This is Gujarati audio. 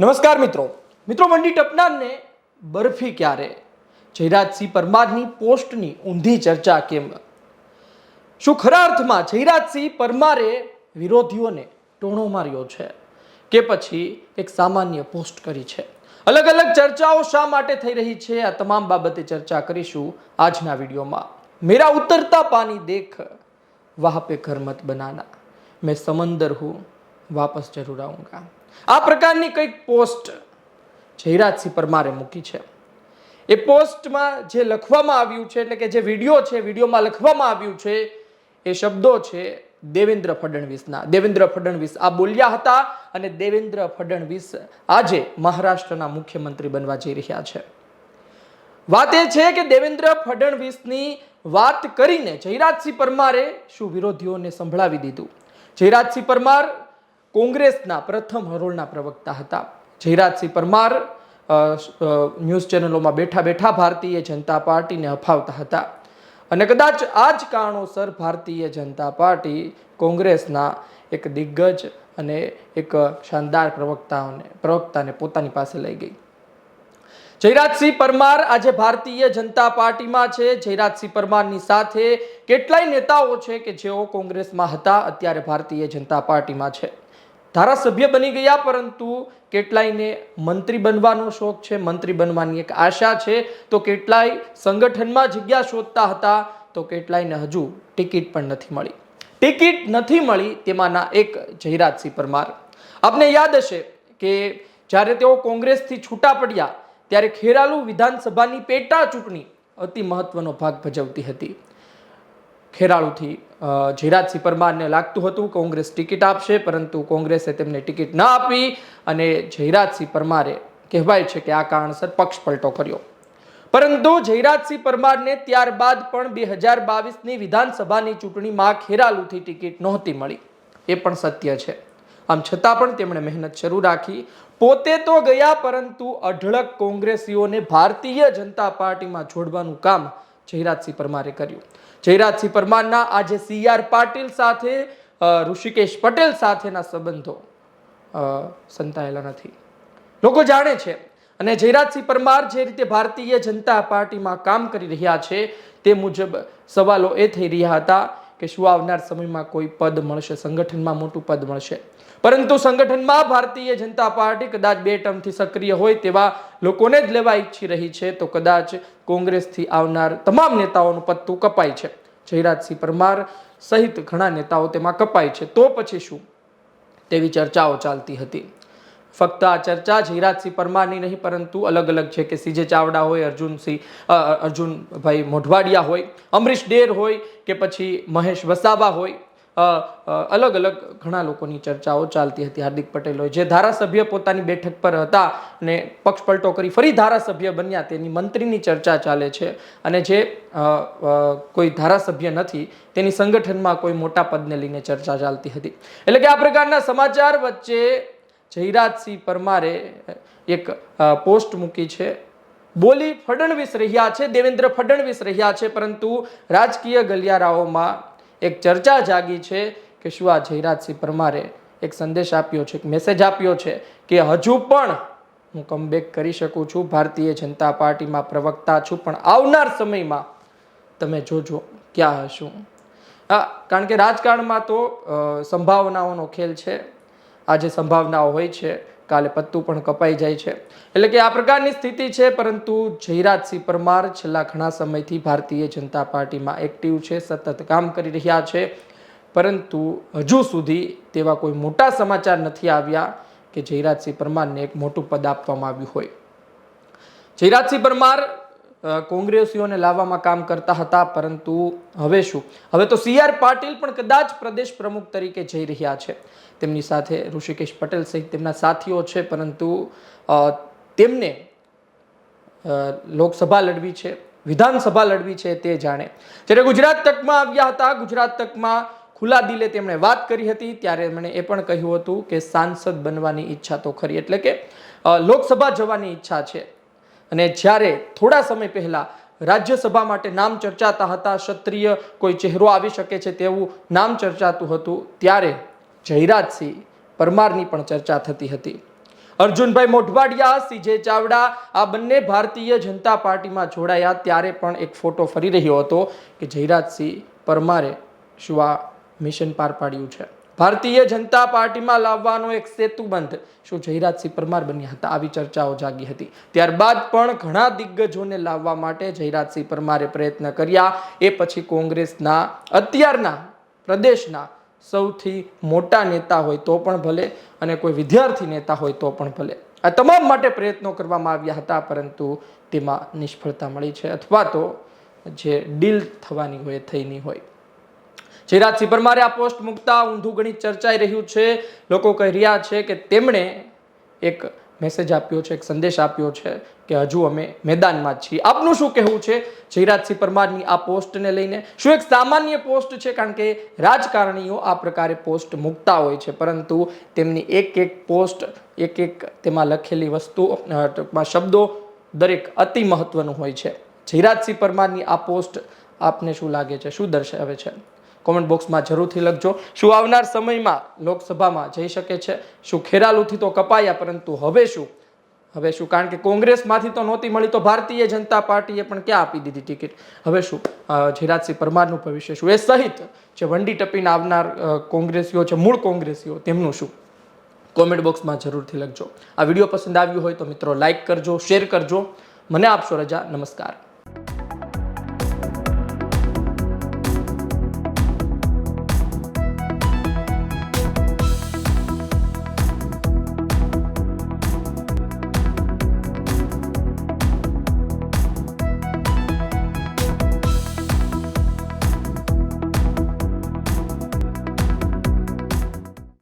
નમસ્કાર મિત્રો. મિત્રો, મંડી ટપનારને બરફી ક્યારે? જયરાજસિંહ પરમારની પોસ્ટની ઊંધી ચર્ચા કેમ? શું ખરા અર્થમાં જયરાજસિંહ પરમારે વિરોધીઓને ટોણો માર્યો છે કે પછી એક સામાન્ય પોસ્ટ કરી છે? અલગ અલગ ચર્ચાઓ શા માટે થઈ રહી છે? આ તમામ બાબતે ચર્ચા કરીશું આજના વિડીયોમાં. મેરા ઉતરતા પાની દેખ વાહ પે ઘર મત બનાના. મેં સમંદર હું વાપસ જરૂર આઉંગા આ પ્રકારની કંઈક પોસ્ટ જયરાજસિંહ પરમારે મૂકી છે. એ પોસ્ટમાં જે લખવામાં આવ્યું છે, એટલે કે જે વીડિયો છે, વિડીયોમાં લખવામાં આવ્યું છે, એ શબ્દો છે દેવેન્દ્ર ફડણવીસના. દેવેન્દ્ર ફડણવીસ આ બોલ્યા હતા અને દેવેન્દ્ર ફડણવીસ આજે મહારાષ્ટ્રના મુખ્યમંત્રી બનવા જઈ રહ્યા છે. વાત એ છે કે દેવેન્દ્ર ફડણવીસની વાત કરીને જયરાજસિંહ પરમારે શું વિરોધીઓને સંભળાવી દીધું? જયરાજસિંહ પરમાર કોંગ્રેસના પ્રથમ હરોળના પ્રવક્તા હતા. જયરાજસિંહ પરમાર ન્યૂઝ ચેનલોમાં બેઠા બેઠા ભારતીય જનતા પાર્ટીને અફાવતા હતા. અને કદાચ આ જ કારણોસર ભારતીય જનતા પાર્ટી કોંગ્રેસના એક દિગ્ગજ અને એક શાનદાર પ્રવક્તાઓને, પ્રવક્તાને પોતાની પાસે લઈ ગઈ. જયરાજસિંહ પરમાર આજે ભારતીય જનતા પાર્ટીમાં છે. જયરાજસિંહ પરમારની સાથે કેટલાય નેતાઓ છે કે જેઓ કોંગ્રેસમાં હતા, અત્યારે ભારતીય જનતા પાર્ટીમાં છે. ધારાસભ્ય બની ગયા, પરંતુ કેટલાયને મંત્રી બનવાનો શોખ છે, મંત્રી બનવાની એક આશા છે. તો કેટલાય સંગઠનમાં જગ્યા શોધતા હતા, તો કેટલાયને હજુ ટિકિટ પણ નથી મળી. ટિકિટ નથી મળી તેમાંના એક જયરાજસિંહ પરમાર. આપને યાદ હશે કે જ્યારે તેઓ કોંગ્રેસથી છૂટા પડ્યા, ત્યારે ખેરાલુ વિધાનસભાની પેટા ચૂંટણી અતિ મહત્વનો ભાગ ભજવતી હતી. ખેરાલુથી જયરાજસિંહ પરમારને લાગતું હતું, કોંગ્રેસ ટિકિટ આપશે, પરંતુ કોંગ્રેસે તેમને ટિકિટ ન આપી અને જયરાજસિંહ પરમારે કહેવાય છે કે આ કારણસર પક્ષ પલટો કર્યો. પરંતુ જયરાજસિંહ પરમારને ત્યારબાદ પણ બે હજાર બાવીસની વિધાનસભાની ચૂંટણીમાં ખેરાલુથી ટિકિટ નહોતી મળી. એ પણ સત્ય છે. આમ છતાં પણ તેમણે મહેનત શરૂ રાખી. પોતે તો ગયા, પરંતુ અઢળક કોંગ્રેસીઓને ભારતીય જનતા પાર્ટીમાં જોડવાનું કામ જયરાજસિંહ પરમારે કર્યું. જયરાજસિંહ પરમારના આજે સી આર પાટીલ સાથે ઋષિકેશ પટેલ સાથેના સંબંધો સંતાયેલા નથી. લોકો જાણે છે, અને જયરાજસિંહ પરમાર જે રીતે ભારતીય જનતા પાર્ટીમાં કામ કરી રહ્યા છે, તે મુજબ સવાલો એ થઈ રહ્યા હતા કે શું આવનાર સમયમાં કોઈ પદ મળશે? સંગઠનમાં મોટું પદ મળશે. પરંતુ સંગઠનમાં ભારતીય જનતા પાર્ટી કદાચ બે ટર્મથી સક્રિય હોય તેવા લોકોને જ લેવા ઈચ્છી રહી છે, તો કદાચ કોંગ્રેસથી આવનાર તમામ નેતાઓનું પત્તું કપાય છે. જયરાજસિંહ પરમાર સહિત ઘણા નેતાઓ તેમાં કપાય છે. તો પછી શું? તેવી ચર્ચાઓ ચાલતી હતી. ફક્ત આ ચર્ચા જ જયરાજસિંહ પરમારની નહીં, પરંતુ અલગ અલગ છે કે સીજે ચાવડા હોય, અર્જુનસિંહ અર્જુનભાઈ મોઢવાડિયા હોય, અમરીશ ડેર હોય કે પછી મહેશ વસાવા હોય અલગ અલગ ઘણા લોકોની ચર્ચાઓ ચાલતી હતી હાર્દિક પટેલ હોય જે ધારાસભ્ય પોતાની બેઠક પર હતા અને પક્ષ પલટો કરી ફરી ધારાસભ્ય બન્યા, તેની મંત્રીની ચર્ચા ચાલે છે. અને જે કોઈ ધારાસભ્ય નથી, તેની સંગઠનમાં કોઈ મોટા પદને લઈને ચર્ચા ચાલતી હતી. એટલે કે આ પ્રકારના સમાચાર વચ્ચે જયરાજસિંહ પરમારે એક પોસ્ટ મૂકી છે. બોલી ફડણવીસ રહ્યા છે, દેવેન્દ્ર ફડણવીસ રહ્યા છે, પરંતુ રાજકીય ગલિયારાઓમાં એક ચર્ચા જાગી છે કે શું આ જયરાજસિંહ પરમારે એક સંદેશ આપ્યો છે, એક મેસેજ આપ્યો છે કે હજુ પણ હું કમબેક કરી શકું છું, ભારતીય જનતા પાર્ટીમાં પ્રવક્તા છું, પણ આવનાર સમયમાં તમે જોજો ક્યાં હશું. હા કારણ કે રાજકારણમાં તો સંભાવનાઓનો ખેલ છે. આજે સંભાવનાઓ હોય છે, કાલે પત્તું પણ કપાઈ જાય છે. એટલે કે આ પ્રકારની સ્થિતિ છે, પરંતુ જયરાજસિંહ પરમાર છેલ્લા ઘણા સમયથી ભારતીય જનતા પાર્ટીમાં એક્ટિવ છે, સતત કામ કરી રહ્યા છે. પરંતુ હજુ સુધી તેવા કોઈ મોટા સમાચાર નથી આવ્યા કે જયરાજસિંહ પરમારને એક મોટું પદ આપવામાં આવ્યું હોય. જયરાજસિંહ પરમાર કોંગ્રેસીઓને લાવવામાં કામ કરતા હતા, પરંતુ હવે શું? હવે તો સી આર પાટીલ પણ કદાચ પ્રદેશ પ્રમુખ તરીકે જઈ રહ્યા છે. તેમની સાથે ઋષિકેશ પટેલ સહિત તેમના સાથીઓ છે, પરંતુ તેમને લોકસભા લડવી છે, વિધાનસભા લડવી છે તે જાણે. જ્યારે ગુજરાત તકમાં આવ્યા હતા, ગુજરાત તકમાં ખુલ્લા દિલે તેમણે વાત કરી હતી, ત્યારે એમણે એ પણ કહ્યું હતું કે સાંસદ બનવાની ઈચ્છા તો ખરી, એટલે કે લોકસભા જવાની ઈચ્છા છે. અને જ્યારે થોડા સમય પહેલાં રાજ્યસભા માટે નામ ચર્ચાતા હતા, ક્ષત્રિય કોઈ ચહેરો આવી શકે છે તેવું નામ ચર્ચાતું હતું, ત્યારે જયરાજસિંહ પરમારની પણ ચર્ચા થતી હતી. અર્જુનભાઈ મોઢવાડિયા, સીજે ચાવડા, આ બંને ભારતીય જનતા પાર્ટીમાં જોડાયા, ત્યારે પણ એક ફોટો ફરી રહ્યો હતો કે જયરાજસિંહ પરમારે શું આ મિશન પાર પાડ્યું છે? ભારતીય જનતા પાર્ટીમાં લાવવાનો એક સેતુબંધ. શું જયરાજસિંહ પરમાર બન્યા હતા? આવી ચર્ચાઓ જાગી હતી. ત્યારબાદ પણ ઘણા દિગ્ગજોને લાવવા માટે જયરાજસિંહ પરમારે પ્રયત્ન કર્યા. એ પછી કોંગ્રેસના, અત્યારના પ્રદેશના સૌથી મોટા નેતા હોય તો પણ ભલે અને કોઈ વિદ્યાર્થી નેતા હોય તો પણ ભલે. આ તમામ માટે પ્રયત્નો કરવામાં આવ્યા હતા, પરંતુ તેમાં નિષ્ફળતા મળી છે અથવા તો જે ડીલ થવાની હોય થઈ નહીં હોય. જયરાજસિંહ પરમારે આ પોસ્ટ મૂકતા ઊંધું ગણિત ચર્ચાઈ રહ્યું છે. લોકો કહી રહ્યા છે કે તેમણે એક મેસેજ આપ્યો છે, એક સંદેશ આપ્યો છે કે હજુ અમે મેદાનમાં છીએ. આપનું શું કહેવું છે? જયરાજસિંહ પરમારની આ પોસ્ટને લઈને શું એક સામાન્ય પોસ્ટ છે? કારણ કે રાજકારણીઓ આ પ્રકારે પોસ્ટ મૂકતા હોય છે, પરંતુ તેમની એક એક પોસ્ટ, એક એક તેમાં લખેલી વસ્તુ ટૂંકમાં શબ્દો દરેક અતિ મહત્વનું હોય છે. જયરાજસિંહ પરમારની આ પોસ્ટ આપને શું લાગે છે? શું દર્શાવે છે? કોમેન્ટ બોક્સમાં જરૂરથી લખજો. શું આવનાર સમયમાં લોકસભામાં જઈ શકે છે? શું ખેરાલુથી તો કપાયા, પરંતુ હવે શું? હવે શું? કારણ કે કોંગ્રેસમાંથી તો નહોતી મળી, તો ભારતીય જનતા પાર્ટીએ પણ ક્યાં આપી દીધી ટિકિટ? હવે શું? જીરાજસિંહ પરમારનું ભવિષ્ય શું? એ સહિત જે વંડી ટપીને આવનાર કોંગ્રેસીઓ છે, મૂળ કોંગ્રેસીઓ, તેમનું શું? કોમેન્ટ બોક્સમાં જરૂરથી લખજો. આ વીડિયો પસંદ આવ્યો હોય તો મિત્રો લાઇક કરજો, શેર કરજો. મને આપશો રજા. નમસ્કાર.